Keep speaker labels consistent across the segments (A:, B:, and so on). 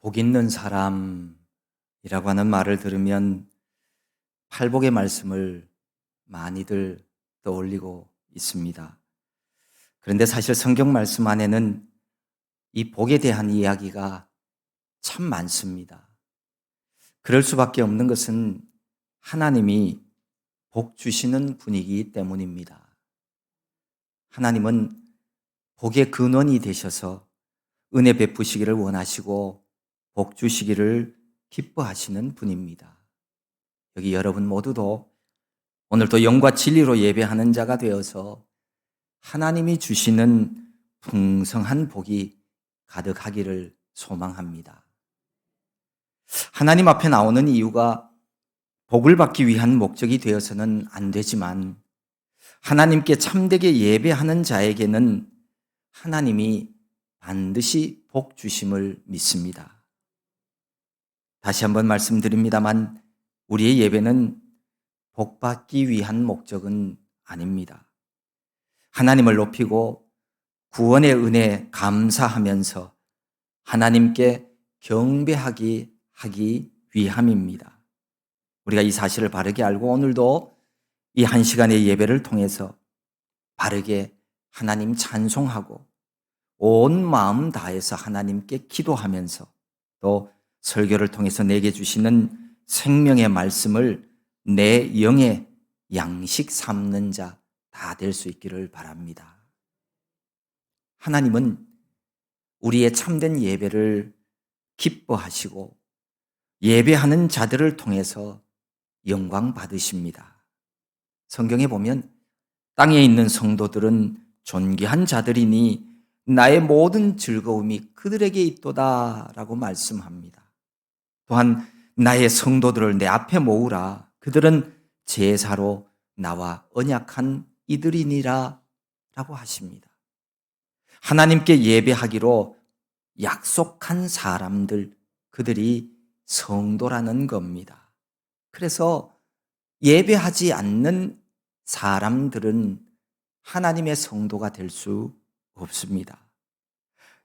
A: 복 있는 사람이라고 하는 말을 들으면 팔복의 말씀을 많이들 떠올리고 있습니다. 그런데 사실 성경 말씀 안에는 이 복에 대한 이야기가 참 많습니다. 그럴 수밖에 없는 것은 하나님이 복 주시는 분이기 때문입니다. 하나님은 복의 근원이 되셔서 은혜 베푸시기를 원하시고 복 주시기를 기뻐하시는 분입니다. 여기 여러분 모두도 오늘도 영과 진리로 예배하는 자가 되어서 하나님이 주시는 풍성한 복이 가득하기를 소망합니다. 하나님 앞에 나오는 이유가 복을 받기 위한 목적이 되어서는 안 되지만 하나님께 참되게 예배하는 자에게는 하나님이 반드시 복 주심을 믿습니다. 다시 한번 말씀드립니다만 우리의 예배는 복 받기 위한 목적은 아닙니다. 하나님을 높이고 구원의 은혜 감사하면서 하나님께 경배하기 하기 위함입니다. 우리가 이 사실을 바르게 알고 오늘도 이 한 시간의 예배를 통해서 바르게 하나님 찬송하고 온 마음 다해서 하나님께 기도하면서 또 설교를 통해서 내게 주시는 생명의 말씀을 내 영의 양식 삼는 자 다 될 수 있기를 바랍니다. 하나님은 우리의 참된 예배를 기뻐하시고 예배하는 자들을 통해서 영광 받으십니다. 성경에 보면 땅에 있는 성도들은 존귀한 자들이니 나의 모든 즐거움이 그들에게 있도다 라고 말씀합니다. 또한 나의 성도들을 내 앞에 모으라. 그들은 제사로 나와 언약한 이들이니라 라고 하십니다. 하나님께 예배하기로 약속한 사람들, 그들이 성도라는 겁니다. 그래서 예배하지 않는 사람들은 하나님의 성도가 될 수 없습니다.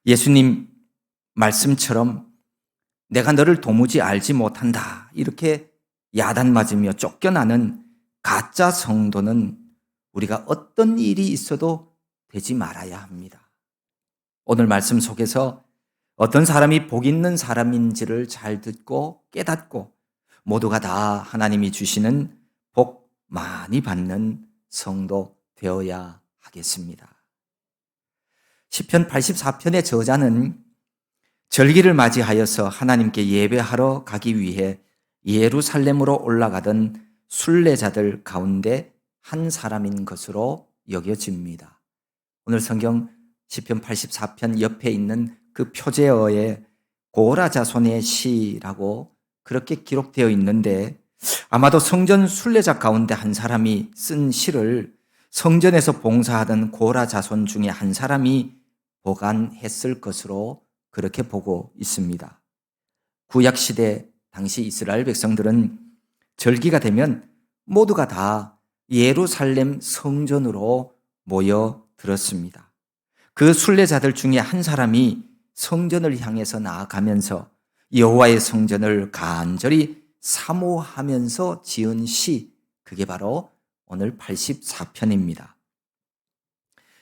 A: 예수님 말씀처럼 내가 너를 도무지 알지 못한다. 이렇게 야단 맞으며 쫓겨나는 가짜 성도는 우리가 어떤 일이 있어도 되지 말아야 합니다. 오늘 말씀 속에서 어떤 사람이 복 있는 사람인지를 잘 듣고 깨닫고 모두가 다 하나님이 주시는 복 많이 받는 성도 되어야 하겠습니다. 10편 84편의 저자는 절기를 맞이하여서 하나님께 예배하러 가기 위해 예루살렘으로 올라가던 순례자들 가운데 한 사람인 것으로 여겨집니다. 오늘 성경 10편 84편 옆에 있는 그 표제어에 고라 자손의 시라고 그렇게 기록되어 있는데 아마도 성전 순례자 가운데 한 사람이 쓴 시를 성전에서 봉사하던 고라 자손 중에 한 사람이 보관했을 것으로 그렇게 보고 있습니다. 구약 시대 당시 이스라엘 백성들은 절기가 되면 모두가 다 예루살렘 성전으로 모여 들었습니다. 그 순례자들 중에 한 사람이 성전을 향해서 나아가면서 여호와의 성전을 간절히 사모하면서 지은 시 그게 바로 오늘 84편입니다.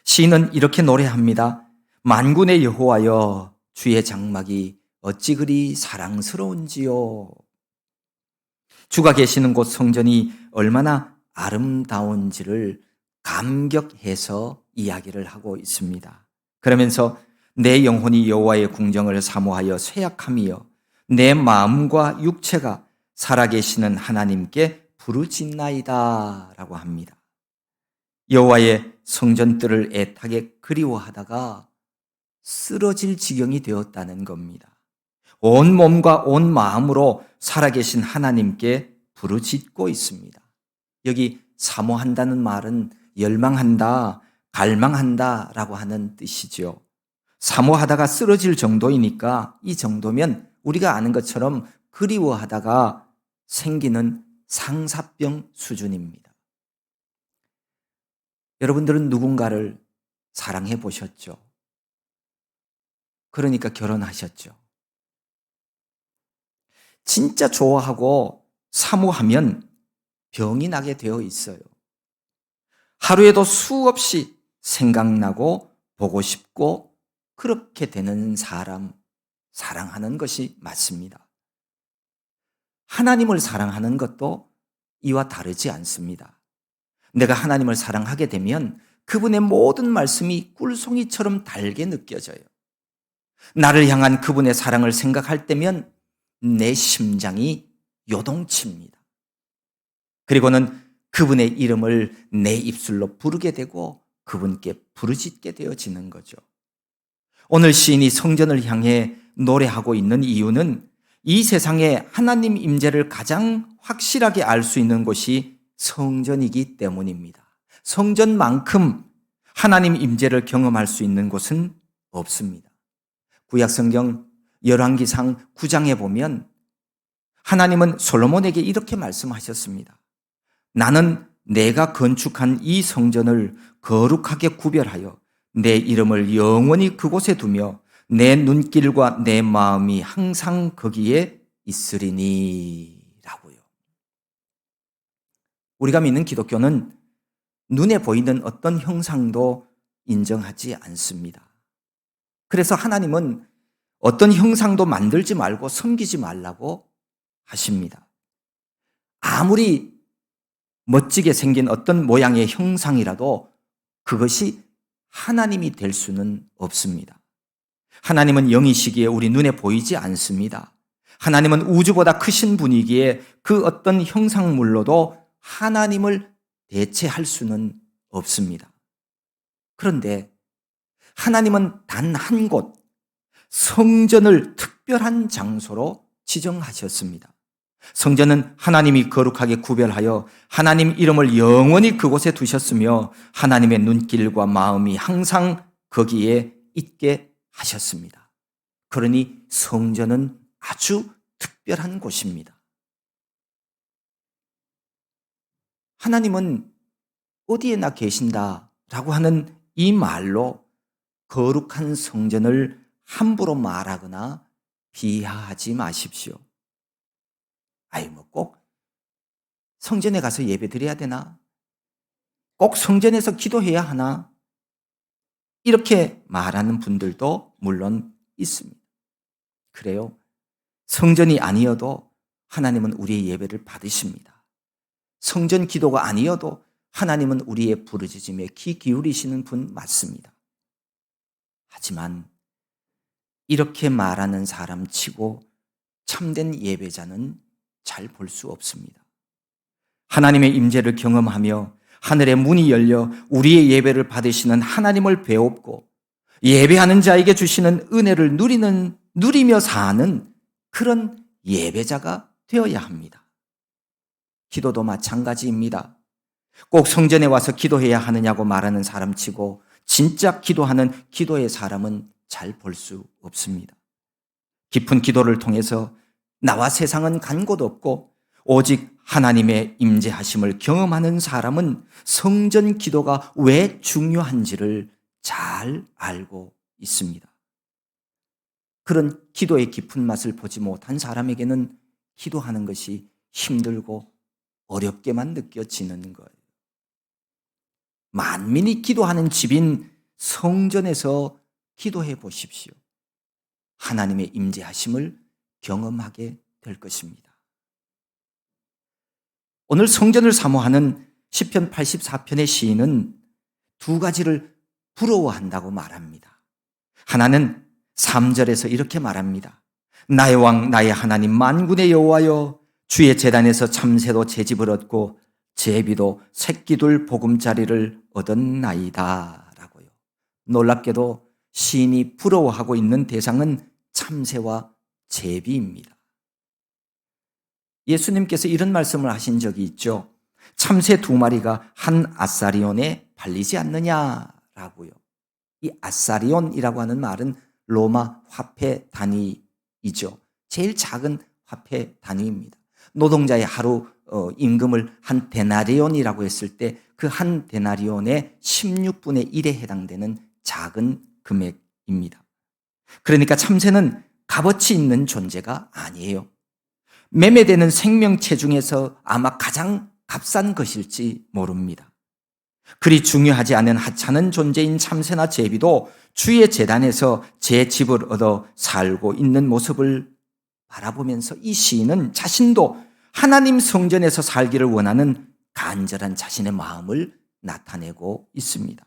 A: 시인은 이렇게 노래합니다. 만군의 여호와여 주의 장막이 어찌 그리 사랑스러운지요. 주가 계시는 곳 성전이 얼마나 아름다운지를 감격해서 이야기를 하고 있습니다. 그러면서 내 영혼이 여호와의 궁정을 사모하여 쇠약함이여 내 마음과 육체가 살아계시는 하나님께 부르짖나이다라고 합니다. 여호와의 성전들을 애타게 그리워하다가 쓰러질 지경이 되었다는 겁니다. 온 몸과 온 마음으로 살아계신 하나님께 부르짖고 있습니다. 여기 사모한다는 말은 열망한다, 갈망한다 라고 하는 뜻이죠. 사모하다가 쓰러질 정도이니까 이 정도면 우리가 아는 것처럼 그리워하다가 생기는 상사병 수준입니다. 여러분들은 누군가를 사랑해 보셨죠? 그러니까 결혼하셨죠. 진짜 좋아하고 사모하면 병이 나게 되어 있어요. 하루에도 수없이 생각나고 보고 싶고 그렇게 되는 사람 사랑하는 것이 맞습니다. 하나님을 사랑하는 것도 이와 다르지 않습니다. 내가 하나님을 사랑하게 되면 그분의 모든 말씀이 꿀송이처럼 달게 느껴져요. 나를 향한 그분의 사랑을 생각할 때면 내 심장이 요동칩니다. 그리고는 그분의 이름을 내 입술로 부르게 되고 그분께 부르짖게 되어지는 거죠. 오늘 시인이 성전을 향해 노래하고 있는 이유는 이 세상에 하나님 임재를 가장 확실하게 알 수 있는 곳이 성전이기 때문입니다. 성전만큼 하나님 임재를 경험할 수 있는 곳은 없습니다. 구약 성경 열왕기상 9장에 보면 하나님은 솔로몬에게 이렇게 말씀하셨습니다. 나는 내가 건축한 이 성전을 거룩하게 구별하여 내 이름을 영원히 그곳에 두며 내 눈길과 내 마음이 항상 거기에 있으리니 라고요. 우리가 믿는 기독교는 눈에 보이는 어떤 형상도 인정하지 않습니다. 그래서 하나님은 어떤 형상도 만들지 말고 섬기지 말라고 하십니다. 아무리 멋지게 생긴 어떤 모양의 형상이라도 그것이 하나님이 될 수는 없습니다. 하나님은 영이시기에 우리 눈에 보이지 않습니다. 하나님은 우주보다 크신 분이기에 그 어떤 형상물로도 하나님을 대체할 수는 없습니다. 그런데 하나님은 단 한 곳, 성전을 특별한 장소로 지정하셨습니다. 성전은 하나님이 거룩하게 구별하여 하나님 이름을 영원히 그곳에 두셨으며 하나님의 눈길과 마음이 항상 거기에 있게 하셨습니다. 그러니 성전은 아주 특별한 곳입니다. 하나님은 어디에나 계신다라고 하는 이 말로 거룩한 성전을 함부로 말하거나 비하하지 마십시오. 아이, 뭐 꼭 성전에 가서 예배 드려야 되나? 꼭 성전에서 기도해야 하나? 이렇게 말하는 분들도 물론 있습니다. 그래요. 성전이 아니어도 하나님은 우리의 예배를 받으십니다. 성전 기도가 아니어도 하나님은 우리의 부르짖음에 귀 기울이시는 분 맞습니다. 하지만 이렇게 말하는 사람 치고 참된 예배자는 잘 볼 수 없습니다. 하나님의 임재를 경험하며 하늘의 문이 열려 우리의 예배를 받으시는 하나님을 배웠고 예배하는 자에게 주시는 은혜를 누리는 누리며 사는 그런 예배자가 되어야 합니다. 기도도 마찬가지입니다. 꼭 성전에 와서 기도해야 하느냐고 말하는 사람 치고 진짜 기도하는 기도의 사람은 잘 볼 수 없습니다. 깊은 기도를 통해서 나와 세상은 간 곳 없고 오직 하나님의 임재하심을 경험하는 사람은 성전 기도가 왜 중요한지를 잘 알고 있습니다. 그런 기도의 깊은 맛을 보지 못한 사람에게는 기도하는 것이 힘들고 어렵게만 느껴지는 거예요. 만민이 기도하는 집인 성전에서 기도해 보십시오. 하나님의 임재하심을 경험하게 될 것입니다. 오늘 성전을 사모하는 시편 84편의 시인은 두 가지를 부러워한다고 말합니다. 하나는 3절에서 이렇게 말합니다. 나의 왕 나의 하나님 만군의 여호와여 주의 재단에서 참새도 제 집을 얻고 제비도 새끼둘 보금자리를 얻었나이다 라고요. 놀랍게도 시인이 부러워하고 있는 대상은 참새와 제비입니다. 예수님께서 이런 말씀을 하신 적이 있죠. 참새 두 마리가 한 아사리온에 발리지 않느냐라고요. 이 아사리온이라고 하는 말은 로마 화폐 단위이죠. 제일 작은 화폐 단위입니다. 노동자의 하루 어, 임금을 한 데나리온이라고 했을 때 그 한 데나리온의 16분의 1에 해당되는 작은 금액입니다. 그러니까 참새는 값어치 있는 존재가 아니에요. 매매되는 생명체 중에서 아마 가장 값싼 것일지 모릅니다. 그리 중요하지 않은 하찮은 존재인 참새나 제비도 주의 재단에서 제 집을 얻어 살고 있는 모습을 바라보면서 이 시인은 자신도 하나님 성전에서 살기를 원하는 간절한 자신의 마음을 나타내고 있습니다.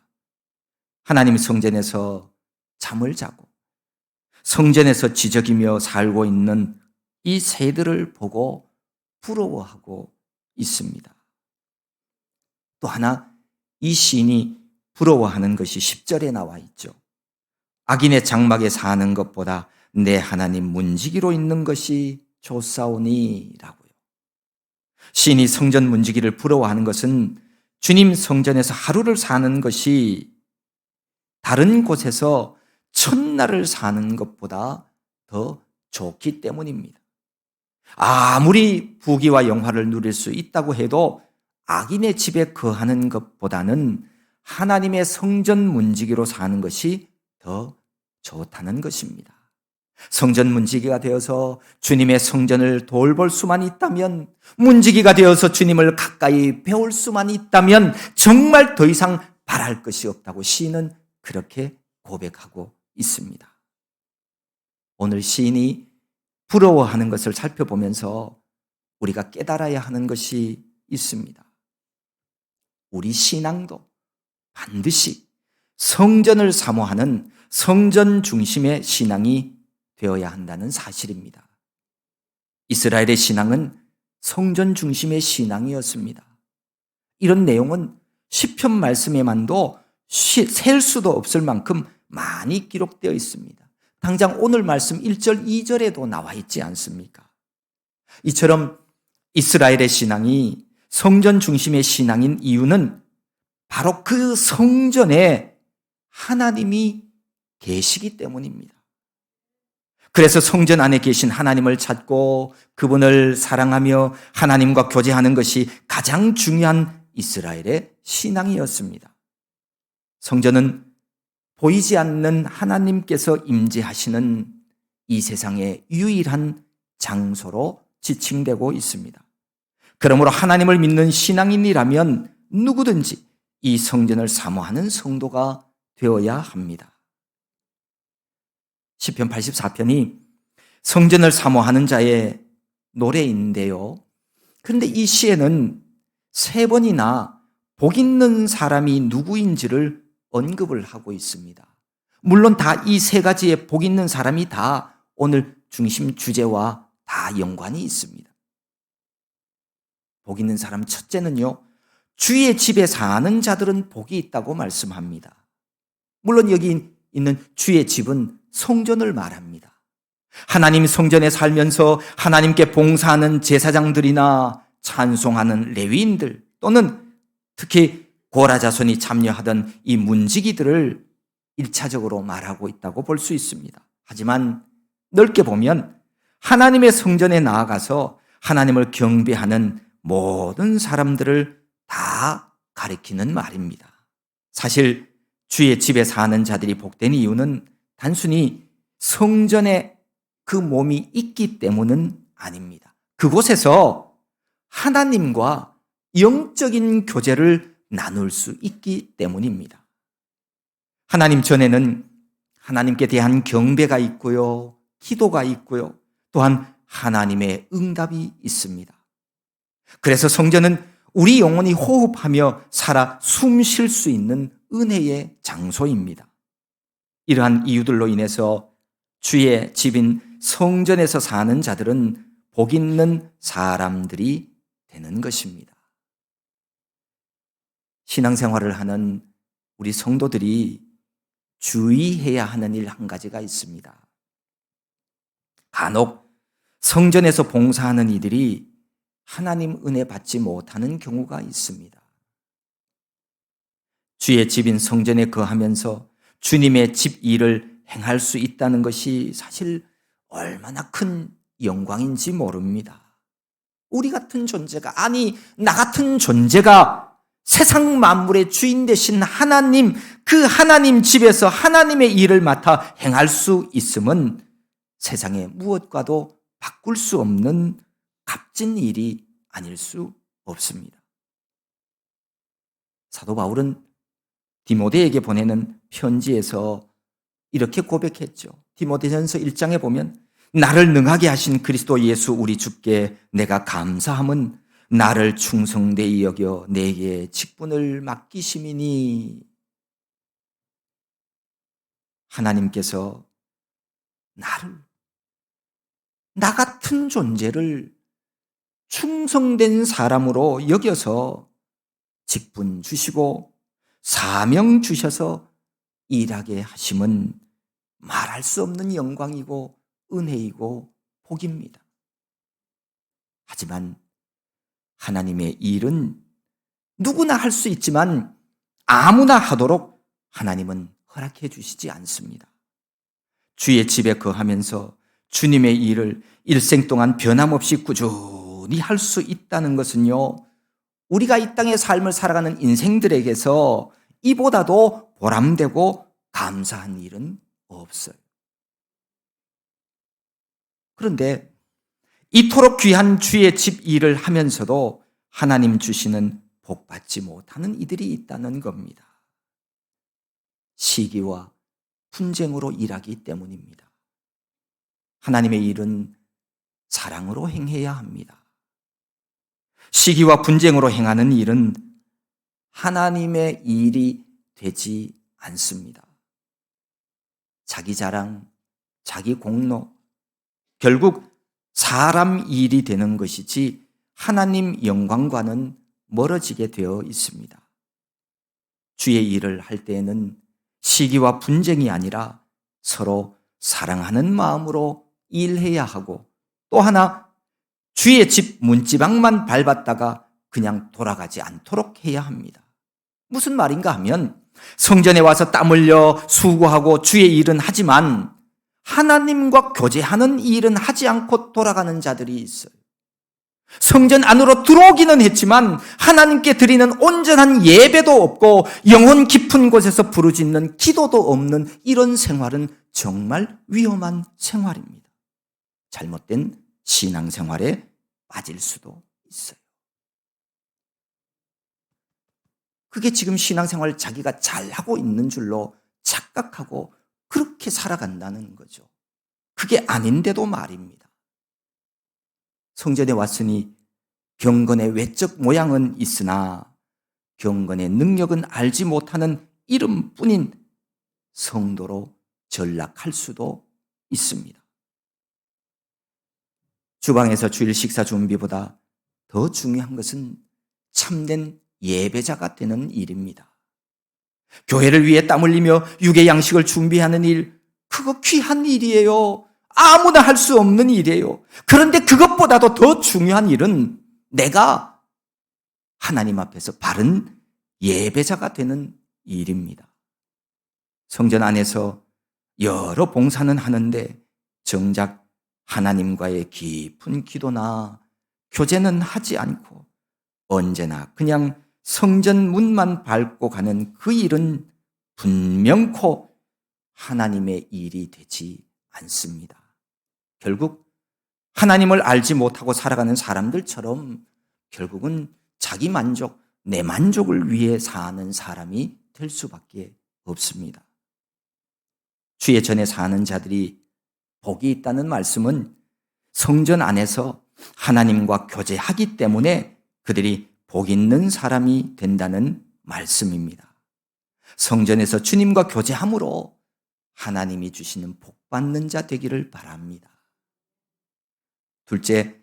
A: 하나님 성전에서 잠을 자고 성전에서 지적이며 살고 있는 이 새들을 보고 부러워하고 있습니다. 또 하나 이 시인이 부러워하는 것이 10절에 나와 있죠. 악인의 장막에 사는 것보다 내 하나님 문지기로 있는 것이 좋사오니라고요. 시인이 성전 문지기를 부러워하는 것은 주님 성전에서 하루를 사는 것이 다른 곳에서 첫날을 사는 것보다 더 좋기 때문입니다. 아무리 부귀와 영화를 누릴 수 있다고 해도 악인의 집에 거하는 것보다는 하나님의 성전 문지기로 사는 것이 더 좋다는 것입니다. 성전 문지기가 되어서 주님의 성전을 돌볼 수만 있다면, 문지기가 되어서 주님을 가까이 배울 수만 있다면 정말 더 이상 바랄 것이 없다고 시인은 그렇게 고백하고 있습니다. 오늘 시인이 부러워하는 것을 살펴보면서 우리가 깨달아야 하는 것이 있습니다. 우리 신앙도 반드시 성전을 사모하는 성전 중심의 신앙이 되어야 한다는 사실입니다. 이스라엘의 신앙은 성전 중심의 신앙이었습니다. 이런 내용은 시편 말씀에만도 셀 수도 없을 만큼 많이 기록되어 있습니다. 당장 오늘 말씀 1절, 2절에도 나와 있지 않습니까? 이처럼 이스라엘의 신앙이 성전 중심의 신앙인 이유는 바로 그 성전에 하나님이 계시기 때문입니다. 그래서 성전 안에 계신 하나님을 찾고 그분을 사랑하며 하나님과 교제하는 것이 가장 중요한 이스라엘의 신앙이었습니다. 성전은 보이지 않는 하나님께서 임재하시는 이 세상의 유일한 장소로 지칭되고 있습니다. 그러므로 하나님을 믿는 신앙인이라면 누구든지 이 성전을 사모하는 성도가 되어야 합니다. 시편 84편이 성전을 사모하는 자의 노래인데요. 그런데 이 시에는 세 번이나 복 있는 사람이 누구인지를 언급을 하고 있습니다. 물론 다 이 세 가지의 복 있는 사람이 다 오늘 중심 주제와 다 연관이 있습니다. 복 있는 사람 첫째는요, 주의 집에 사는 자들은 복이 있다고 말씀합니다. 물론 여기 있는 주의 집은 성전을 말합니다. 하나님 성전에 살면서 하나님께 봉사하는 제사장들이나 찬송하는 레위인들 또는 특히 고라 자손이 참여하던 이 문지기들을 일차적으로 말하고 있다고 볼 수 있습니다. 하지만 넓게 보면 하나님의 성전에 나아가서 하나님을 경배하는 모든 사람들을 다 가리키는 말입니다. 사실 주의 집에 사는 자들이 복된 이유는 단순히 성전에 그 몸이 있기 때문은 아닙니다. 그곳에서 하나님과 영적인 교제를 나눌 수 있기 때문입니다. 하나님 전에는 하나님께 대한 경배가 있고요, 기도가 있고요, 또한 하나님의 응답이 있습니다. 그래서 성전은 우리 영혼이 호흡하며 살아 숨 쉴 수 있는 은혜의 장소입니다. 이러한 이유들로 인해서 주의 집인 성전에서 사는 자들은 복 있는 사람들이 되는 것입니다. 신앙생활을 하는 우리 성도들이 주의해야 하는 일 한 가지가 있습니다. 간혹 성전에서 봉사하는 이들이 하나님 은혜 받지 못하는 경우가 있습니다. 주의 집인 성전에 거하면서 주님의 집 일을 행할 수 있다는 것이 사실 얼마나 큰 영광인지 모릅니다. 우리 같은 존재가, 아니, 나 같은 존재가 세상 만물의 주인 되신 하나님, 그 하나님 집에서 하나님의 일을 맡아 행할 수 있음은 세상의 무엇과도 바꿀 수 없는 값진 일이 아닐 수 없습니다. 사도 바울은 디모데에게 보내는 편지에서 이렇게 고백했죠. 디모데전서 1장에 보면 나를 능하게 하신 그리스도 예수 우리 주께 내가 감사함은 나를 충성되이 여겨 내게 직분을 맡기심이니 하나님께서 나를 나 같은 존재를 충성된 사람으로 여겨서 직분 주시고 사명 주셔서 일하게 하심은 말할 수 없는 영광이고 은혜이고 복입니다. 하지만 하나님의 일은 누구나 할 수 있지만 아무나 하도록 하나님은 허락해 주시지 않습니다. 주의 집에 거하면서 주님의 일을 일생 동안 변함없이 꾸준히 할 수 있다는 것은요, 우리가 이 땅의 삶을 살아가는 인생들에게서 이보다도 보람되고 감사한 일은 없어요. 그런데 이토록 귀한 주의 집 일을 하면서도 하나님 주시는 복 받지 못하는 이들이 있다는 겁니다. 시기와 분쟁으로 일하기 때문입니다. 하나님의 일은 사랑으로 행해야 합니다. 시기와 분쟁으로 행하는 일은 하나님의 일이 되지 않습니다. 자기 자랑, 자기 공로, 결국 사람 일이 되는 것이지 하나님 영광과는 멀어지게 되어 있습니다. 주의 일을 할 때에는 시기와 분쟁이 아니라 서로 사랑하는 마음으로 일해야 하고 또 하나 주의 집 문지방만 밟았다가 그냥 돌아가지 않도록 해야 합니다. 무슨 말인가 하면 성전에 와서 땀 흘려 수고하고 주의 일은 하지만 하나님과 교제하는 일은 하지 않고 돌아가는 자들이 있어요. 성전 안으로 들어오기는 했지만 하나님께 드리는 온전한 예배도 없고 영혼 깊은 곳에서 부르짖는 기도도 없는 이런 생활은 정말 위험한 생활입니다. 잘못된 신앙생활에 빠질 수도 있어요. 그게 지금 신앙생활 자기가 잘하고 있는 줄로 착각하고 그렇게 살아간다는 거죠. 그게 아닌데도 말입니다. 성전에 왔으니 경건의 외적 모양은 있으나 경건의 능력은 알지 못하는 이름뿐인 성도로 전락할 수도 있습니다. 주방에서 주일 식사 준비보다 더 중요한 것은 참된 예배자가 되는 일입니다. 교회를 위해 땀 흘리며 육의 양식을 준비하는 일, 그거 귀한 일이에요. 아무나 할 수 없는 일이에요. 그런데 그것보다도 더 중요한 일은 내가 하나님 앞에서 바른 예배자가 되는 일입니다. 성전 안에서 여러 봉사는 하는데 정작 하나님과의 깊은 기도나 교제는 하지 않고 언제나 그냥 성전 문만 밟고 가는 그 일은 분명코 하나님의 일이 되지 않습니다. 결국 하나님을 알지 못하고 살아가는 사람들처럼 결국은 자기 만족, 내 만족을 위해 사는 사람이 될 수밖에 없습니다. 주의 전에 사는 자들이 복이 있다는 말씀은 성전 안에서 하나님과 교제하기 때문에 그들이 복 있는 사람이 된다는 말씀입니다. 성전에서 주님과 교제함으로 하나님이 주시는 복 받는 자 되기를 바랍니다. 둘째,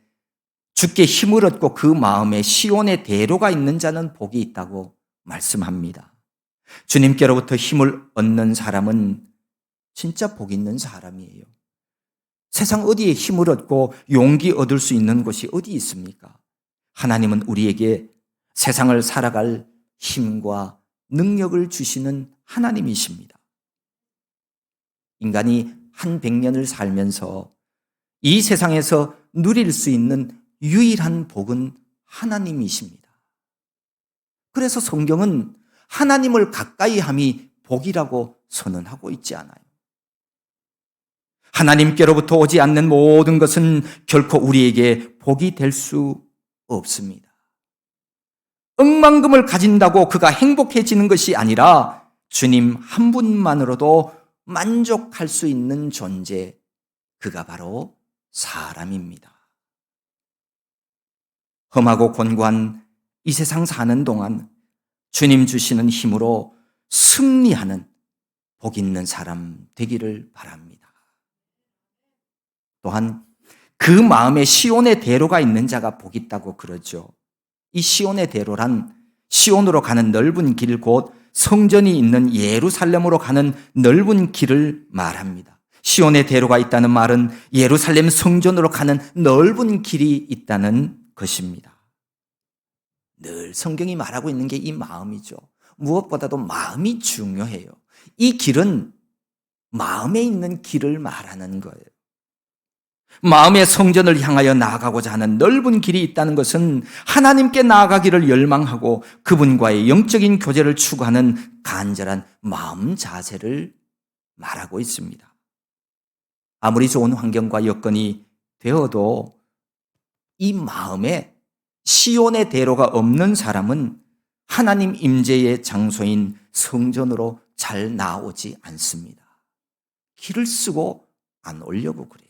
A: 주께 힘을 얻고 그 마음에 시온의 대로가 있는 자는 복이 있다고 말씀합니다. 주님께로부터 힘을 얻는 사람은 진짜 복 있는 사람이에요. 세상 어디에 힘을 얻고 용기 얻을 수 있는 곳이 어디 있습니까? 하나님은 우리에게 세상을 살아갈 힘과 능력을 주시는 하나님이십니다. 인간이 한 백년을 살면서 이 세상에서 누릴 수 있는 유일한 복은 하나님이십니다. 그래서 성경은 하나님을 가까이 함이 복이라고 선언하고 있지 않아요. 하나님께로부터 오지 않는 모든 것은 결코 우리에게 복이 될 수 없습니다. 억만금을 가진다고 그가 행복해지는 것이 아니라 주님 한 분만으로도 만족할 수 있는 존재, 그가 바로 사람입니다. 험하고 곤고한 이 세상 사는 동안 주님 주시는 힘으로 승리하는 복 있는 사람 되기를 바랍니다. 또한 그 마음에 시온의 대로가 있는 자가 복 있다고 그러죠. 이 시온의 대로란 시온으로 가는 넓은 길 곧 성전이 있는 예루살렘으로 가는 넓은 길을 말합니다. 시온의 대로가 있다는 말은 예루살렘 성전으로 가는 넓은 길이 있다는 것입니다. 늘 성경이 말하고 있는 게 이 마음이죠. 무엇보다도 마음이 중요해요. 이 길은 마음에 있는 길을 말하는 거예요. 마음의 성전을 향하여 나아가고자 하는 넓은 길이 있다는 것은 하나님께 나아가기를 열망하고 그분과의 영적인 교제를 추구하는 간절한 마음 자세를 말하고 있습니다. 아무리 좋은 환경과 여건이 되어도 이 마음에 시온의 대로가 없는 사람은 하나님 임재의 장소인 성전으로 잘 나오지 않습니다. 길을 쓰고 안 오려고 그래요.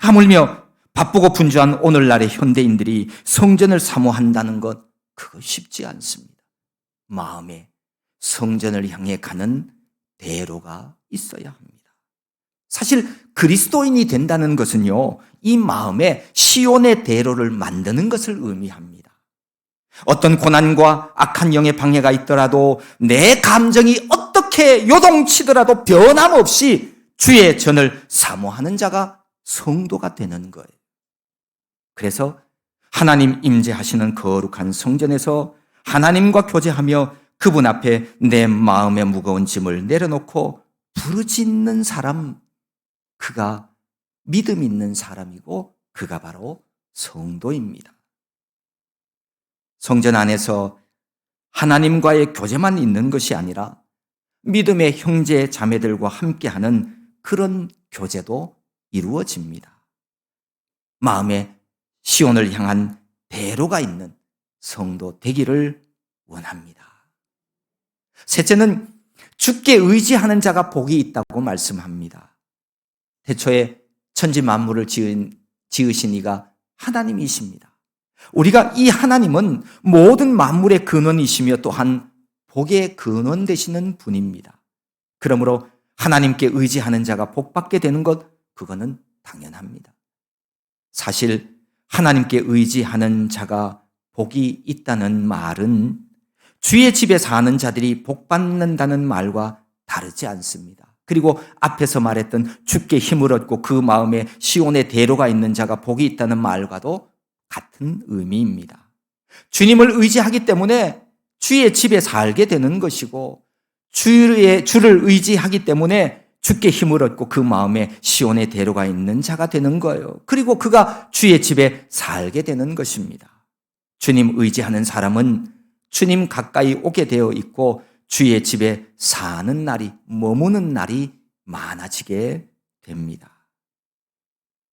A: 하물며 바쁘고 분주한 오늘날의 현대인들이 성전을 사모한다는 것, 그거 쉽지 않습니다. 마음에 성전을 향해 가는 대로가 있어야 합니다. 사실 그리스도인이 된다는 것은요, 이 마음에 시온의 대로를 만드는 것을 의미합니다. 어떤 고난과 악한 영의 방해가 있더라도 내 감정이 어떻게 요동치더라도 변함없이 주의 전을 사모하는 자가 성도가 되는 거예요. 그래서 하나님 임재하시는 거룩한 성전에서 하나님과 교제하며 그분 앞에 내 마음의 무거운 짐을 내려놓고 부르짖는 사람, 그가 믿음 있는 사람이고 그가 바로 성도입니다. 성전 안에서 하나님과의 교제만 있는 것이 아니라 믿음의 형제 자매들과 함께하는 그런 교제도 이루어집니다. 마음에 시온을 향한 대로가 있는 성도 되기를 원합니다. 셋째는 주께 의지하는 자가 복이 있다고 말씀합니다. 태초에 천지 만물을 지은, 지으신 이가 하나님이십니다. 우리가 이 하나님은 모든 만물의 근원이시며 또한 복의 근원 되시는 분입니다. 그러므로 하나님께 의지하는 자가 복받게 되는 것, 그거는 당연합니다. 사실 하나님께 의지하는 자가 복이 있다는 말은 주의 집에 사는 자들이 복 받는다는 말과 다르지 않습니다. 그리고 앞에서 말했던 주께 힘을 얻고 그 마음에 시온의 대로가 있는 자가 복이 있다는 말과도 같은 의미입니다. 주님을 의지하기 때문에 주의 집에 살게 되는 것이고 주의 주를 의지하기 때문에 주께 힘을 얻고 그 마음에 시온의 대로가 있는 자가 되는 거예요. 그리고 그가 주의 집에 살게 되는 것입니다. 주님 의지하는 사람은 주님 가까이 오게 되어 있고 주의 집에 사는 날이 머무는 날이 많아지게 됩니다.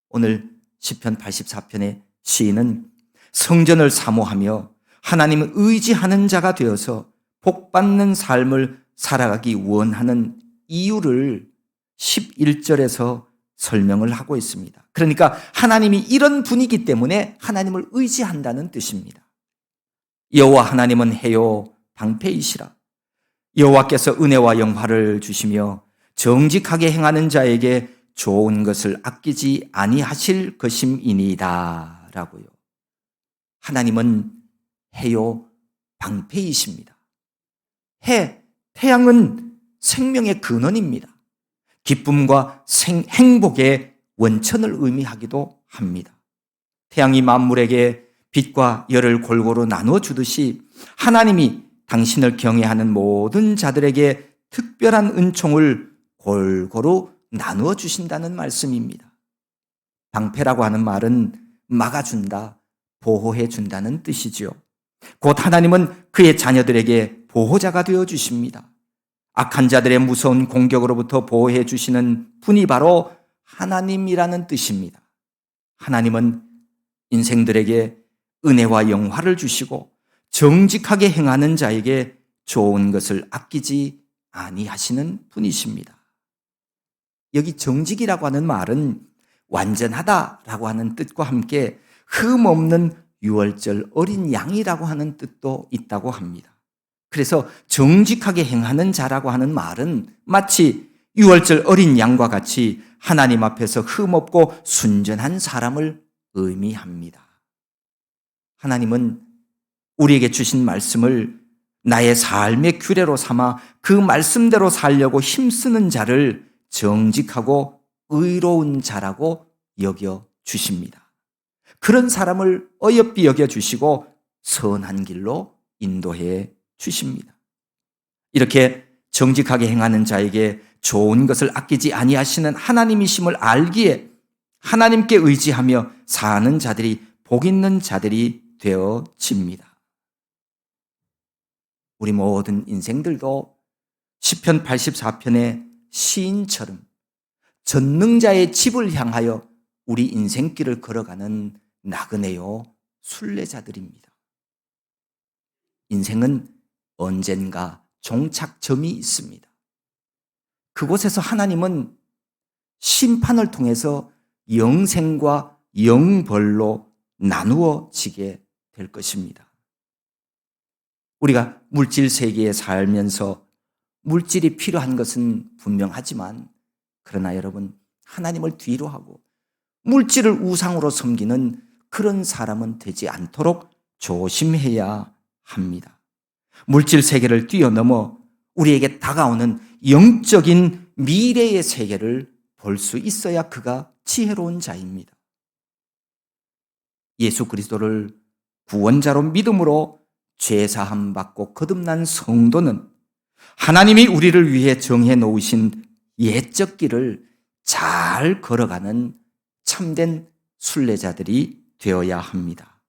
A: 오늘 시편 84편의 시인은 성전을 사모하며 하나님을 의지하는 자가 되어서 복받는 삶을 살아가기 원하는 이유를 11절에서 설명을 하고 있습니다. 그러니까 하나님이 이런 분이기 때문에 하나님을 의지한다는 뜻입니다. 여호와 하나님은 해요 방패이시라. 여호와께서 은혜와 영화를 주시며 정직하게 행하는 자에게 좋은 것을 아끼지 아니하실 것임이니이다. 라고요. 하나님은 해요 방패이십니다. 해, 태양은 생명의 근원입니다. 기쁨과 생, 행복의 원천을 의미하기도 합니다. 태양이 만물에게 빛과 열을 골고루 나누어 주듯이 하나님이 당신을 경외하는 모든 자들에게 특별한 은총을 골고루 나누어 주신다는 말씀입니다. 방패라고 하는 말은 막아준다, 보호해 준다는 뜻이지요. 곧 하나님은 그의 자녀들에게 보호자가 되어 주십니다. 악한 자들의 무서운 공격으로부터 보호해 주시는 분이 바로 하나님이라는 뜻입니다. 하나님은 인생들에게 은혜와 영화를 주시고 정직하게 행하는 자에게 좋은 것을 아끼지 아니하시는 분이십니다. 여기 정직이라고 하는 말은 완전하다라고 하는 뜻과 함께 흠 없는 유월절 어린 양이라고 하는 뜻도 있다고 합니다. 그래서 정직하게 행하는 자라고 하는 말은 마치 유월절 어린 양과 같이 하나님 앞에서 흠없고 순전한 사람을 의미합니다. 하나님은 우리에게 주신 말씀을 나의 삶의 규례로 삼아 그 말씀대로 살려고 힘쓰는 자를 정직하고 의로운 자라고 여겨 주십니다. 그런 사람을 어여삐 여겨 주시고 선한 길로 인도해 주십니다. 이렇게 정직하게 행하는 자에게 좋은 것을 아끼지 아니하시는 하나님이심을 알기에 하나님께 의지하며 사는 자들이 복 있는 자들이 되어집니다. 우리 모든 인생들도 시편 84편의 시인처럼 전능자의 집을 향하여 우리 인생길을 걸어가는 나그네요 순례자들입니다. 인생은 언젠가 종착점이 있습니다. 그곳에서 하나님은 심판을 통해서 영생과 영벌로 나누어지게 될 것입니다. 우리가 물질 세계에 살면서 물질이 필요한 것은 분명하지만 그러나 여러분 하나님을 뒤로 하고 물질을 우상으로 섬기는 그런 사람은 되지 않도록 조심해야 합니다. 물질 세계를 뛰어넘어 우리에게 다가오는 영적인 미래의 세계를 볼 수 있어야 그가 지혜로운 자입니다. 예수 그리스도를 구원자로 믿음으로 죄사함 받고 거듭난 성도는 하나님이 우리를 위해 정해 놓으신 예적 길을 잘 걸어가는 참된 순례자들이 되어야 합니다.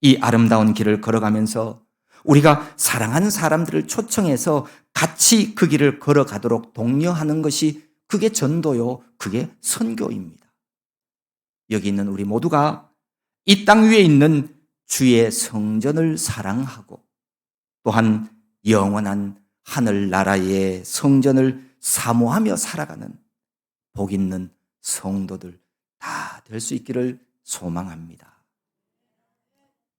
A: 이 아름다운 길을 걸어가면서 우리가 사랑하는 사람들을 초청해서 같이 그 길을 걸어가도록 독려하는 것이 그게 전도요, 그게 선교입니다. 여기 있는 우리 모두가 이 땅 위에 있는 주의 성전을 사랑하고 또한 영원한 하늘나라의 성전을 사모하며 살아가는 복 있는 성도들 다 될 수 있기를 소망합니다.